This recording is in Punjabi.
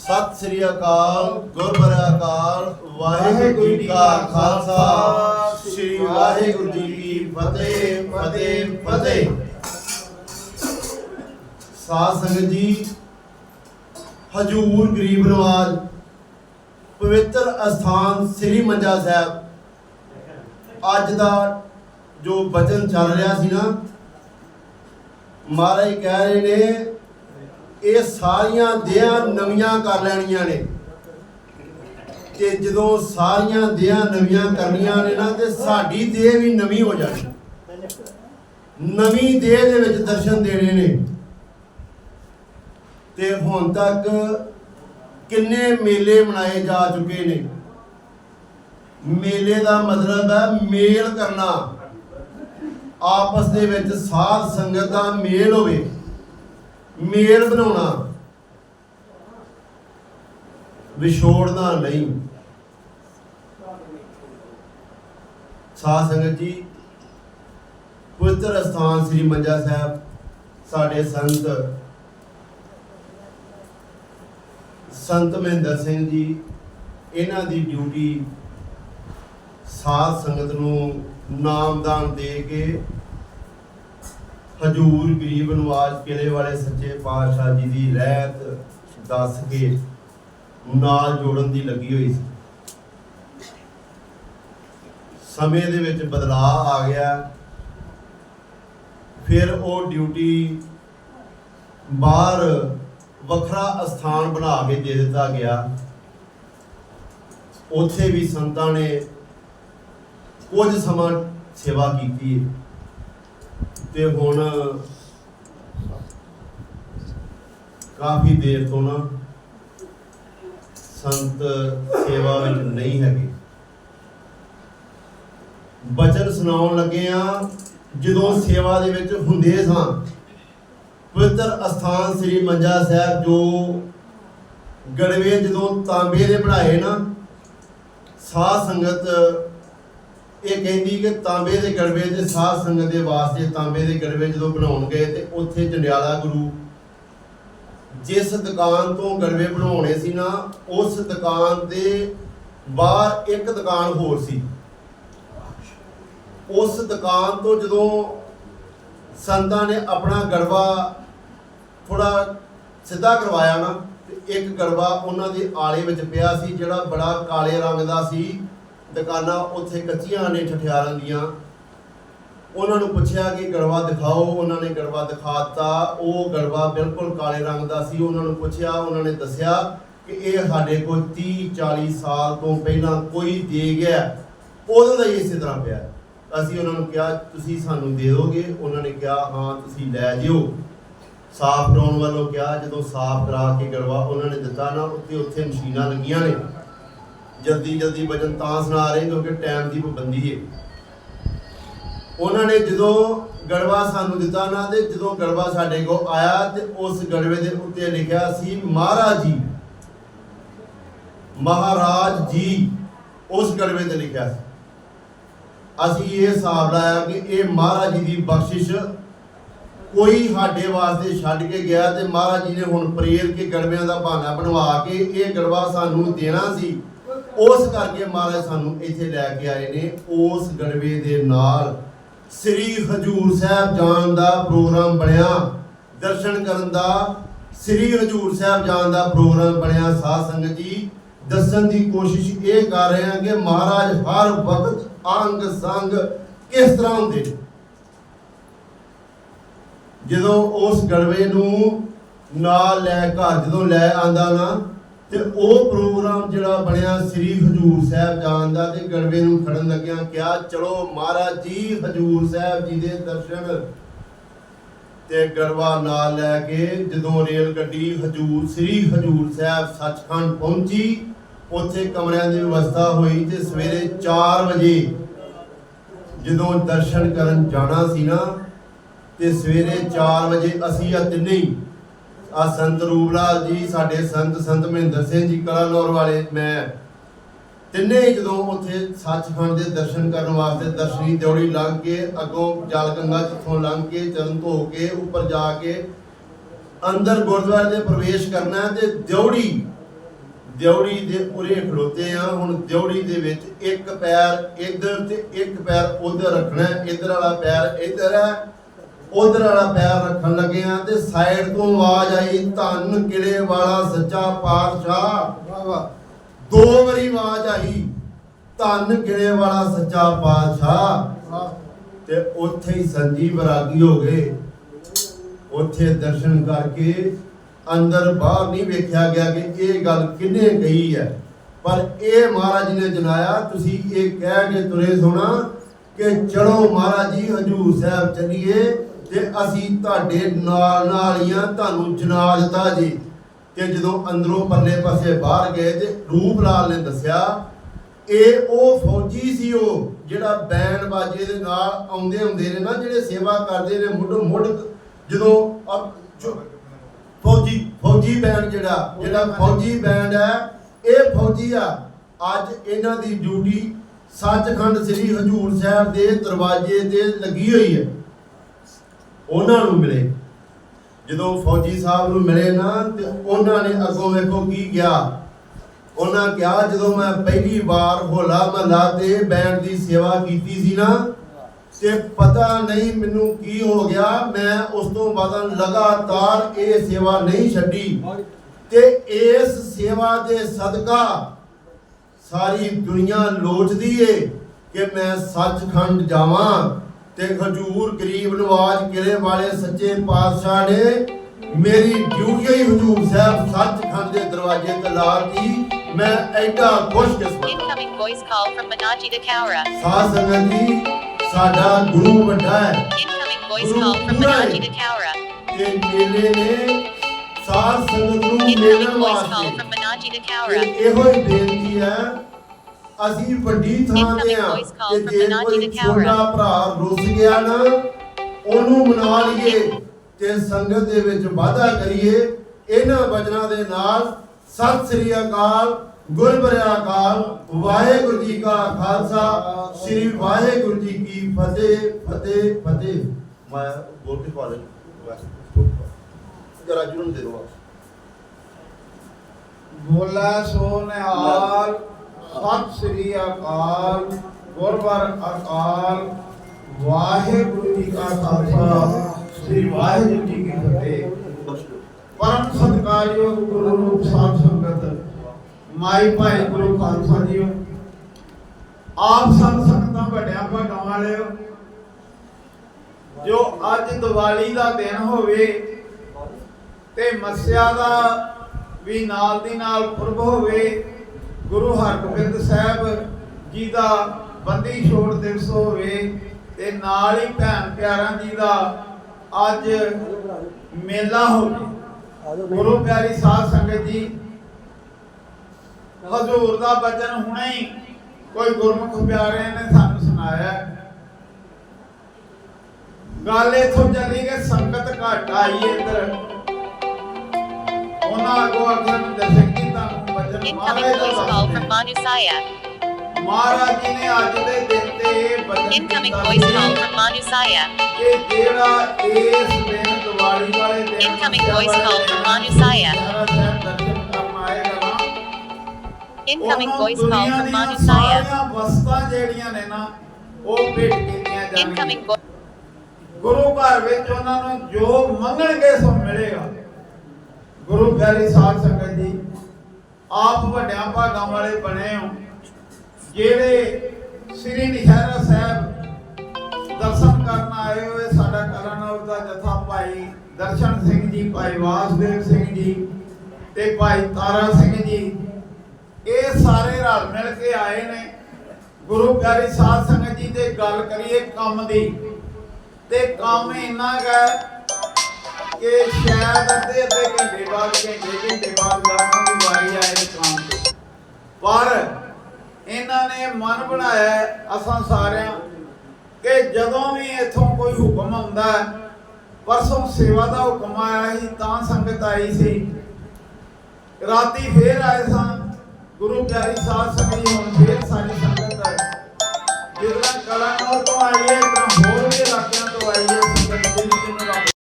ਸਤਿ ਸ੍ਰੀ ਅਕਾਲ, ਗੁਰਬਰਾ ਅਕਾਲ, ਵਾਹਿਗੁਰੂ ਜੀ ਕਾ ਖਾਲਸਾ, ਸ੍ਰੀ ਵਾਹਿਗੁਰੂ ਜੀ ਕੀ ਫਤਿਹ ਫਤਿਹ ਫਤਿਹ। ਸਾਧ ਸੰਗਤ ਜੀ, ਹਜੂਰ ਗਰੀਬ ਨਵਾਜ, ਪਵਿੱਤਰ ਅਸਥਾਨ ਸ੍ਰੀ ਮੰਜਾ ਸਾਹਿਬ। ਅੱਜ ਦਾ ਜੋ ਬਚਨ ਚੱਲ ਰਿਹਾ ਸੀ ਨਾ, ਮਹਾਰਾਜ ਕਹਿ ਰਹੇ ਨੇ ਇਹ ਸਾਰੀਆਂ ਦੇਹਾਂ ਨਵੀਆਂ ਕਰ ਲੈਣੀਆਂ ਨੇ। ਤੇ ਜਦੋਂ ਸਾਰੀਆਂ ਦੇਹਾਂ ਨਵੀਆਂ ਕਰਨੀਆਂ ਨੇ ਨਾ, ਤੇ ਸਾਡੀ ਦੇਹ ਵੀ ਨਵੀਂ ਹੋ ਜਾਣੀ। ਨਵੀਂ ਦੇਹ ਦੇ ਵਿੱਚ ਦਰਸ਼ਨ ਦੇਣੇ ਨੇ। ਤੇ ਹੁਣ ਤੱਕ ਕਿੰਨੇ ਮੇਲੇ ਮਨਾਏ ਜਾ ਚੁੱਕੇ ਨੇ। ਮੇਲੇ ਦਾ ਮਤਲਬ ਹੈ ਮੇਲ ਕਰਨਾ। ਆਪਸ ਦੇ ਵਿੱਚ ਸਾਧ ਸੰਗਤ ਦਾ ਮੇਲ ਹੋਵੇ। ਮੇਲ ਬਣਾਉਣਾ। ਵਿਛੋੜਨਾ ਨਹੀਂ। ਸਾਧ ਸੰਗਤ ਜੀ, ਪਵਿੱਤਰ ਸਥਾਨ ਸ੍ਰੀ ਮੰਜਾ ਸਾਹਿਬ, ਸਾਡੇ ਸੰਤ ਸੰਤ ਮਹਿੰਦਰ ਸਿੰਘ ਜੀ, ਇਹਨਾਂ ਦੀ ਡਿਊਟੀ ਸਾਧ ਸੰਗਤ ਨੂੰ ਨਾਮਦਾਨ ਦੇ ਕੇ ਹਜੂਰ ਗਰੀਬ ਨਵਾਜ ਕਿਲੇ ਵਾਲੇ ਸੱਚੇ ਪਾਤਸ਼ਾਹ ਜੀ ਦੀ ਰਹਿਤ ਦੱਸ ਕੇ ਨਾਲ ਜੋੜਨ ਦੀ ਲੱਗੀ ਹੋਈ ਸੀ। ਸਮੇਂ ਦੇ ਵਿੱਚ ਬਦਲਾਅ ਆ ਗਿਆ। ਫਿਰ ਉਹ ਡਿਊਟੀ ਬਾਹਰ ਵੱਖਰਾ ਸਥਾਨ ਬਣਾ ਕੇ ਦੇ ਦਿੱਤਾ ਗਿਆ। ਉੱਥੇ ਵੀ ਸੰਤਾਂ ਨੇ ਕੁਝ ਸਮਾਂ ਸੇਵਾ ਕੀਤੀ। ਹੈ ਤੇ ਹੁਣ ਕਾਫੀ ਦੇਰ ਤੋਂ ਨਾ ਸੰਤ ਸੇਵਾ ਵਿੱਚ ਨਹੀਂ ਹੈਗੇ। ਬਚਨ ਸੁਣਾਉਣ ਲੱਗੇ ਆ, ਜਦੋਂ ਸੇਵਾ ਦੇ ਵਿੱਚ ਹੁੰਦੇ ਸਾਂ, ਪਵਿੱਤਰ ਅਸਥਾਨ ਸ੍ਰੀ ਮੰਜਾ ਸਾਹਿਬ ਜੋ ਗੜਵੇ ਜਦੋਂ ਤਾਂਬੇ ਦੇ ਬਣਾਏ ਨਾ, ਸਾਧ ਸੰਗਤ ਇਹ ਕਹਿੰਦੀ ਕਿ ਤਾਂਬੇ ਦੇ ਗੜਵੇ ਤੇ ਸਾਧ ਸੰਗਤ ਦੇ ਵਾਸਤੇ ਤਾਂਬੇ ਦੇ ਗੜਵੇ ਜਦੋਂ ਬਣਾਉਣ ਗਏ ਤੇ ਉੱਥੇ ਜੰਡਿਆਲਾ ਗੁਰੂ ਜਿਸ ਦੁਕਾਨ ਤੋਂ ਗੜਵੇ ਬਣਾਉਣੇ ਸੀ ਨਾ, ਉਸ ਦੁਕਾਨ ਦੇ ਬਾਹਰ ਇੱਕ ਦੁਕਾਨ ਹੋਰ ਸੀ। ਉਸ ਦੁਕਾਨ ਤੋਂ ਜਦੋਂ ਸੰਤਾਂ ਨੇ ਆਪਣਾ ਗੜਵਾ ਥੋੜਾ ਸਿੱਧਾ ਕਰਵਾਇਆ ਨਾ, ਤੇ ਇੱਕ ਗੜਵਾ ਉਹਨਾਂ ਦੇ ਆਲੇ ਵਿੱਚ ਪਿਆ ਸੀ, ਜਿਹੜਾ ਬੜਾ ਕਾਲੇ ਰੰਗ ਦਾ ਸੀ। ਦੁਕਾਨਾਂ ਉੱਥੇ ਕੱਚੀਆਂ ਨੇ ਠਠਿਆਰਾਂ ਦੀਆਂ। ਉਹਨਾਂ ਨੂੰ ਪੁੱਛਿਆ ਕਿ ਗੜਵਾ ਦਿਖਾਓ। ਉਹਨਾਂ ਨੇ ਗੜਵਾ ਦਿਖਾਤਾ। ਉਹ ਗੜਵਾ ਬਿਲਕੁਲ ਕਾਲੇ ਰੰਗ ਦਾ ਸੀ। ਉਹਨਾਂ ਨੂੰ ਪੁੱਛਿਆ, ਉਹਨਾਂ ਨੇ ਦੱਸਿਆ ਕਿ ਇਹ ਸਾਡੇ ਕੋਲ 30 40 ਸਾਲ ਤੋਂ ਪਹਿਲਾਂ ਕੋਈ ਦੇ ਗਿਆ। ਉਦੋਂ ਦਾ ਹੀ ਇਸੇ ਤਰ੍ਹਾਂ ਪਿਆ। ਅਸੀਂ ਉਹਨਾਂ ਨੂੰ ਕਿਹਾ, ਤੁਸੀਂ ਸਾਨੂੰ ਦੇ ਦਿਓਗੇ ਉਹਨਾਂ ਨੇ ਕਿਹਾ, ਹਾਂ, ਤੁਸੀਂ ਲੈ ਜਿਓ। ਸਾਫ਼ ਕਰਾਉਣ ਵੱਲੋਂ ਕਿਹਾ। ਜਦੋਂ ਸਾਫ਼ ਕਰਾ ਕੇ ਗੜਵਾ ਉਹਨਾਂ ਨੇ ਦਿੱਤਾ ਨਾ ਉੱਤੇ ਉੱਥੇ ਮਸ਼ੀਨਾਂ ਲੱਗੀਆਂ ਨੇ। ਜਲਦੀ ਜਲਦੀ ਵਜਨ ਤਾਂ ਸੁਣਾ ਰਹੇ ਕਿਉਂਕਿ ਟਾਈਮ ਦੀ ਪਾਬੰਦੀ ਹੈ। ਉਹਨਾਂ ਨੇ ਜਦੋਂ ਗੜਵਾ ਸਾਨੂੰ ਦਿੱਤਾ ਨਾ, ਤੇ ਜਦੋਂ ਗੜਵਾ ਸਾਡੇ ਕੋਲ ਆਇਆ ਤੇ ਉਸ ਗੜਵੇ ਦੇ ਉੱਤੇ ਲਿਖਿਆ ਸੀ, ਮਹਾਰਾਜ ਜੀ ਮਹਾਰਾਜ ਜੀ, ਉਸ ਗੜਵੇ ਤੇ ਲਿਖਿਆ ਸੀ। ਅਸੀਂ ਇਹ ਹਿਸਾਬ ਲਾਇਆ ਕਿ ਇਹ ਮਹਾਰਾਜ ਜੀ ਦੀ ਬਖਸ਼ਿਸ਼ ਕੋਈ ਸਾਡੇ ਵਾਸਤੇ ਛੱਡ ਕੇ ਗਿਆ ਤੇ ਮਹਾਰਾਜ ਜੀ ਨੇ ਹੁਣ ਪ੍ਰੇਰ ਕੇ ਗੜਵਿਆਂ ਦਾ ਬਹਾਨਾ ਬਣਵਾ ਕੇ ਇਹ ਗੜਵਾ ਸਾਨੂੰ ਦੇਣਾ ਸੀ। ਉਸ ਕਰਕੇ ਮਹਾਰਾਜ ਸਾਨੂੰ ਇੱਥੇ ਲੈ ਕੇ ਆਏ ਨੇ, ਉਸ ਗੜਵੇ ਦੇ ਨਾਲ ਸ੍ਰੀ ਹਜੂਰ ਸਾਹਿਬ ਜਾਣ ਦਾ ਪ੍ਰੋਗਰਾਮ ਬਣਿਆ। ਦਰਸ਼ਨ ਕਰਨ ਦਾ, ਸ੍ਰੀ ਹਜੂਰ ਸਾਹਿਬ ਜਾਣ ਦਾ ਪ੍ਰੋਗਰਾਮ ਬਣਿਆ। ਸਾਧ ਸੰਗਤ ਜੀ, ਦੱਸਣ ਦੀ ਕੋਸ਼ਿਸ਼ ਇਹ ਕਰ ਰਹੇ ਹਾਂ ਕਿ ਮਹਾਰਾਜ ਹਰ ਵਕਤ ਅੰਗ ਸੰਗ ਕਿਸ ਤਰ੍ਹਾਂ ਹੁੰਦੇ ਨੇ। ਜਦੋਂ ਉਸ ਗੜਵੇ ਨੂੰ ਨਾਲ ਲੈ ਘਰ, ਜਦੋਂ ਲੈ ਆਂਦਾ ਨਾ ਤੇ ਉਹ ਪ੍ਰੋਗਰਾਮ ਜਿਹੜਾ ਬਣਿਆ ਸ੍ਰੀ ਹਜੂਰ ਸਾਹਿਬ ਜਾਣ ਦਾ ਤੇ ਗੜਵੇ ਨੂੰ ਖੜਨ ਲੱਗਿਆ ਕਿਹਾ, ਚਲੋ ਮਹਾਰਾਜ ਜੀ, ਹਜੂਰ ਸਾਹਿਬ ਜੀ ਦੇ ਦਰਸ਼ਨ ਤੇ ਗੜਵਾ ਨਾਲ ਲੈ ਕੇ ਜਦੋਂ ਰੇਲ ਗੱਡੀ ਹਜੂਰ, ਸ੍ਰੀ ਹਜੂਰ ਸਾਹਿਬ ਸੱਚਖੰਡ ਪਹੁੰਚੀ, ਉੱਥੇ ਕਮਰਿਆਂ ਦੀ ਵਿਵਸਥਾ ਹੋਈ ਤੇ ਸਵੇਰੇ 4 ਵਜੇ ਜਦੋਂ ਦਰਸ਼ਨ ਕਰਨ ਜਾਣਾ ਸੀ ਨਾ, ਤੇ ਸਵੇਰੇ 4 ਵਜੇ ਅਸੀਂ ਆ ਤਿੰਨੇ ਹੀ ਆ ਸੰਤ ਰੂਪਲਾਲ ਜੀ, ਸਾਡੇ ਸੰਤ ਸੰਤ ਮਹਿੰਦਰ ਸਿੰਘ ਜੀ ਕਲਾਨੌਰ ਵਾਲੇ ਮੈਂ। ਤਿੰਨੇ ਹੀ ਜਦੋਂ ਉੱਥੇ ਸੱਚਖੰਡ ਦੇ ਦਰਸ਼ਨ ਕਰਨ ਵਾਸਤੇ ਦਰਸ਼ਨੀ ਦਿਉੜੀ ਲੰਘ ਕੇ, ਅੱਗੋਂ ਜਲ ਗੰਗਾ ਜਿੱਥੋਂ ਲੰਘ ਕੇ, ਚਰਨ ਧੋ ਕੇ, ਉੱਪਰ ਜਾ ਕੇ ਅੰਦਰ ਗੁਰਦੁਆਰੇ ਦੇ ਪ੍ਰਵੇਸ਼ ਕਰਨਾ ਤੇ ਦਿਉੜੀ ਦਿਉੜੀ ਦੇ ਉਰੇ ਖਲੋਤੇ ਆ। ਹੁਣ ਦਿਉੜੀ ਦੇ ਵਿੱਚ ਇੱਕ ਪੈਰ ਇੱਧਰ ਤੇ ਇੱਕ ਪੈਰ ਉਧਰ ਰੱਖਣਾ, ਇੱਧਰ ਵਾਲਾ ਪੈਰ ਇੱਧਰ ਹੈ ਉਧਰ ਵਾਲਾ ਪੈਰ ਰੱਖਣ ਲੱਗੇ ਆ ਤੇ ਸਾਈਡ ਤੋਂ ਆਵਾਜ਼ ਆਈ ਧੰਨ ਕਿਲੇ ਵਾਲਾ ਸੱਚਾ ਪਾਤਸ਼ਾਹ। ਵਾਹ ਵਾਹ। ਦੋ ਵਾਰੀ ਆਵਾਜ਼ ਆਈ ਧੰਨ ਕਿਲੇ ਵਾਲਾ ਸੱਚਾ ਪਾਤਸ਼ਾਹ। ਤੇ ਉੱਥੇ ਹੀ ਸੰਜੀਵ ਰਾਗੀ ਹੋ ਗਏ। ਉੱਥੇ ਦਰਸ਼ਨ ਕਰਕੇ ਅੰਦਰ ਬਾਹਰ ਨਹੀਂ ਵੇਖਿਆ ਗਿਆ ਕਿ ਇਹ ਗੱਲ ਕਿਹਨੇ ਕਹੀ ਹੈ। ਪਰ ਇਹ ਮਹਾਰਾਜ ਨੇ ਜਨਾਇਆ ਤੁਸੀਂ ਇਹ ਕਹਿ ਕੇ ਤੁਰੇ ਸੋਣਾ ਕਿ ਚਲੋ ਮਹਾਰਾਜ ਜੀ ਹਜੂਰ ਸਾਹਿਬ ਚੱਲੀਏ। ਤੇ ਅਸੀਂ ਤੁਹਾਡੇ ਨਾਲ ਨਾਲ ਹੀ ਆ, ਤੁਹਾਨੂੰ ਜਨਾ ਦਿੱਤਾ ਜੀ। ਤੇ ਜਦੋਂ ਅੰਦਰੋਂ ਪੱਲੇ ਪਾਸੇ ਬਾਹਰ ਗਏ ਤੇ ਰੂਪ ਲਾਲ ਨੇ ਦੱਸਿਆ, ਇਹ ਉਹ ਫੌਜੀ ਸੀ ਉਹ, ਜਿਹੜਾ ਬੈਂਡ ਬਾਜੇ ਦੇ ਨਾਲ ਆਉਂਦੇ ਹੁੰਦੇ ਨੇ ਨਾ, ਜਿਹੜੇ ਸੇਵਾ ਕਰਦੇ ਨੇ, ਮੁੱਢ ਮੁੱਢ ਜਦੋਂ ਫੌਜੀ ਫੌਜੀ ਬੈਂਡ ਜਿਹੜਾ ਜਿਹੜਾ ਫੌਜੀ ਬੈਂਡ ਹੈ, ਇਹ ਫੌਜੀ ਆ। ਅੱਜ ਇਹਨਾਂ ਦੀ ਡਿਊਟੀ ਸੱਚਖੰਡ ਸ੍ਰੀ ਹਜੂਰ ਸਾਹਿਬ ਦੇ ਦਰਵਾਜ਼ੇ ਤੇ ਲੱਗੀ ਹੋਈ ਹੈ। ਉਹਨਾਂ ਨੂੰ ਮਿਲੇ। ਜਦੋਂ ਫੌਜੀ ਸਾਹਿਬ ਨੂੰ ਮਿਲੇ ਨਾ, ਤੇ ਉਹਨਾਂ ਨੇ ਅੱਗੋਂ ਵੇਖੋ ਕੀ ਕਿਹਾ। ਉਹਨਾਂ ਕਿਹਾ, ਜਦੋਂ ਮੈਂ ਪਹਿਲੀ ਵਾਰ ਹੋਲਾ ਮਹੱਲਾ ਤੇ ਬੈਂਡ ਦੀ ਸੇਵਾ ਕੀਤੀ ਸੀ ਨਾ, ਤੇ ਪਤਾ ਨਹੀਂ ਮੈਨੂੰ ਕੀ ਹੋ ਗਿਆ, ਮੈਂ ਉਸ ਤੋਂ ਬਾਅਦ ਲਗਾਤਾਰ ਇਹ ਸੇਵਾ ਨਹੀਂ ਛੱਡੀ। ਤੇ ਇਸ ਸੇਵਾ ਦੇ ਸਦਕਾ ਸਾਰੀ ਦੁਨੀਆ ਲੋਚਦੀ ਏ ਕਿ ਮੈਂ ਸੱਚਖੰਡ ਜਾਵਾਂ। ਤੇ ਹਜੂਰ ਗਰੀਬ ਨਵਾਜ ਕਿਲੇ ਵਾਲੇ ਸੱਚੇ ਪਾਤਸ਼ਾਹ ਨੇ ਮੇਰੀ ਡਿਊਟੀ ਹੀ ਹਜੂਰ ਸਾਹਿਬ ਸੱਚਖੰਡ ਦੇ ਦਰਵਾਜ਼ੇ ਤੇ ਲਾਤੀ ਮੈਂ ਐਡਾ ਖੁਸ਼ਕਿਸਮਤ ਹਾਂ। Incoming voice call from Manaji Dakaura. ਸਾਧ ਸੰਗਤ ਜੀ ਸਾਡਾ ਗੁਰੂ ਵੱਡਾ ਹੈ Incoming voice call from Manaji Dakaura. ਤੇ ਮੇਲੇ ਨੇ ਸਾਧ ਸੰਗਤ ਨੂੰ Incoming ਮਿਲਣ voice call ਵਾਸਤੇ from Manaji ਤੇ Dakaura. ਇਹੋ ਹੀ ਬੇਨਤੀ ਹੈ ਅਸੀਂ ਵੱਡੀ ਥਾਂ ਤੇ ਆ ਕਿ ਜੇ ਕੋਈ. ਛੋਟਾ ਭਰਾ ਰੁੱਸ ਗਿਆ ਨਾ ਉਹਨੂੰ ਮਨਾ ਲਈਏ ਤੇ ਸੰਗਤ ਦੇ ਵਿੱਚ ਵਾਧਾ ਕਰੀਏ। ਇਹਨਾਂ ਵਚਨਾਂ ਦੇ ਨਾਲ ਸਤਿ ਸ੍ਰੀ ਅਕਾਲ ਗੁਰਬਰਿਆ ਅਕਾਲ ਵਾਹਿਗੁਰੂ ਜੀ ਕਾ ਖਾਲਸਾ ਸ੍ਰੀ ਵਾਹਿਗੁਰੂ ਜੀ ਕੀ ਫਤਿਹ ਫਤਿਹ ਫਤਿਹ। ਮੈਂ ਬੋਲ ਕੇ ਕਾਲਜ ਜਰਾ ਜੁਰਮ ਦੇ ਦੋ ਬੋਲਾ ਸੋ ਨਿਹਾਲ ਸਤਿ ਸ੍ਰੀ ਅਕਾਲ ਗੁਰਵਰ ਅਕਾਲ, ਵਾਹਿਗੁਰੂ ਜੀ ਕਾ ਖਾਲਸਾ, ਸ੍ਰੀ ਵਾਹਿਗੁਰੂ ਜੀ ਕੀ ਫਤਿਹ। ਪਰਮ ਸਤਿਕਾਰਯੋਗ ਗੁਰੂ ਰੂਪ ਸਾਧ ਸੰਗਤ, ਮਾਈ ਭਾਈ ਗੁਰੂ ਖਾਲਸਾ ਜੀਓ, ਆਪ ਸੰਤ ਸੰਗਤਾਂ ਵੱਡਿਆਂ ਭਾਗਾਂ ਵਾਲਿਓ, ਜੋ ਅੱਜ ਦੀਵਾਲੀ ਦਾ ਦਿਨ ਹੋਵੇ ਤੇ ਮੱਸਿਆ ਦਾ ਵੀ ਨਾਲ ਦੀ ਨਾਲ ਪੁਰਬ ਹੋਵੇ ਗੁਰੂ ਹਰਗੋਬਿੰਦ ਸਾਹਿਬ ਜੀ ਦਾ ਬੰਦੀ ਛੋੜ ਦਿਵਸ ਹੋਵੇ ਤੇ ਨਾਲ ਹੀ ਭੈਣ ਪਿਆਰਾਂ ਜੀ ਦਾ ਅੱਜ ਮੇਲਾ ਹੋਵੇ। ਗੁਰੂ ਪਿਆਰੀ ਸਾਧ ਸੰਗਤ ਜੀ, ਹਜ਼ੂਰ ਦਾ ਬਚਨ ਹੁਣੇ ਹੀ ਕੋਈ ਗੁਰਮੁਖ ਪਿਆਰਿਆਂ ਨੇ ਸਾਨੂੰ ਸੁਣਾਇਆ। ਗੱਲ ਇਥੋਂ ਚੱਲੀ ਕਿ ਸੰਗਤ ਘਟ ਆਈ ਇੱਧਰ। ਉਹਨਾਂ ਅੱਗੋਂ ਅੱਗੇ ਨੂੰ Incoming Maharaj the voice call from ਦੱਸਦੇ। Manu Saya. ਮਹਾਰਾਜ ਜੀ ਨੇ ਅੱਜ ਦੇ ਦਿਨ ਤੇ ਇਹ ਬਚਨ Incoming ਕੀਤਾ voice C call from Manu Saya. ਕਿ ਜਿਹੜਾ ਇਸ ਦਿਨ ਦੀਵਾਲੀ ਵਾਲੇ ਦਿਨ Incoming ਮੱਸਿਆ voice ਵਾਲੇ call ਦਿਨ from Manu Saya. ਗੁਰਦੁਆਰਾ ਸਾਹਿਬ ਦਰਸ਼ਨ ਕਰਨ ਆਏਗਾ ਨਾ Incoming ਉਹਨੂੰ voice call ਦੁਨੀਆ from ਦੀਆਂ Manu Saya. ਸਾਰੀਆਂ ਵਸਤਾਂ ਜਿਹੜੀਆਂ ਨੇ ਨਾ ਉਹ ਭੇਟ ਕੀਤੀਆਂ Incoming ਜਾਣਗੀਆਂ voice. ਗੁਰੂ ਘਰ ਵਿੱਚ ਉਹਨਾਂ ਨੂੰ ਜੋ ਮੰਗਣਗੇ ਸੋ ਮਿਲੇਗਾ ਗੁਰੂ ਪਿਆਰੀ ਸਾਧ ਸੰਗਤ ਜੀ ਆਪ ਵੱਡਿਆਂ ਭਾਗਾਂ ਵਾਲੇ ਬਣੇ ਹੋ। ਜਿਹੜੇ ਸ੍ਰੀ ਨਿਸ਼ਾਰਾ ਸਾਹਿਬ ਦਰਸ਼ਨ ਕਰਨ ਆਏ ਹੋਏ ਸਾਡਾ ਕਲਨੌਰ ਦਾ ਜਥਾ ਭਾਈ ਦਰਸ਼ਨ ਸਿੰਘ ਜੀ, ਭਾਈ ਵਾਸਦੇਵ ਸਿੰਘ ਜੀ ਤੇ ਭਾਈ ਤਾਰਾ ਸਿੰਘ ਜੀ, ਇਹ ਸਾਰੇ ਰਲ ਮਿਲ ਕੇ ਆਏ ਨੇ। ਗੁਰੂ ਪਿਆਰੀ ਸਾਧ ਸੰਗਤ ਜੀ ਤੇ ਗੱਲ ਕਰੀਏ ਕੰਮ ਦੀ। ਤੇ ਕੰਮ ਇੰਨਾ ਕੁ ਹੈ ਕਿ ਸ਼ਾਇਦ ਅੱਧੇ ਅੱਧੇ ਘੰਟੇ ਬਾਅਦ ਘੰਟੇ ਘੰਟੇ ਬਾਅਦ ਜਾਣਾ ਦੀ ਵਾਰੀ ਆਏ ਕੰਮ ਤੇ। ਪਰ ਇਹਨਾਂ ਨੇ ਮਨ ਬਣਾਇਆ ਅਸਾਂ ਸਾਰਿਆਂ ਕਿ ਜਦੋਂ ਵੀ ਇੱਥੋਂ ਕੋਈ ਹੁਕਮ ਆਉਂਦਾ ਪਰਸੋਂ ਸੇਵਾ ਦਾ ਹੁਕਮ ਆਇਆ ਸੀ, ਤਾਂ ਸੰਗਤ ਆਈ ਸੀ। ਰਾਤੀ ਫੇਰ ਆਏ ਸਾਂ, ਗੁਰੂ ਪਿਆਰੀ ਸਾਧ ਸੰਗਤ ਹੁਣ ਫੇਰ ਸਾਡੀ ਸੰਗਤ ਹੈ ਜਿਸ ਤਰ੍ਹਾਂ ਤੋਂ ਆਈ ਹੈ ਤਾਂ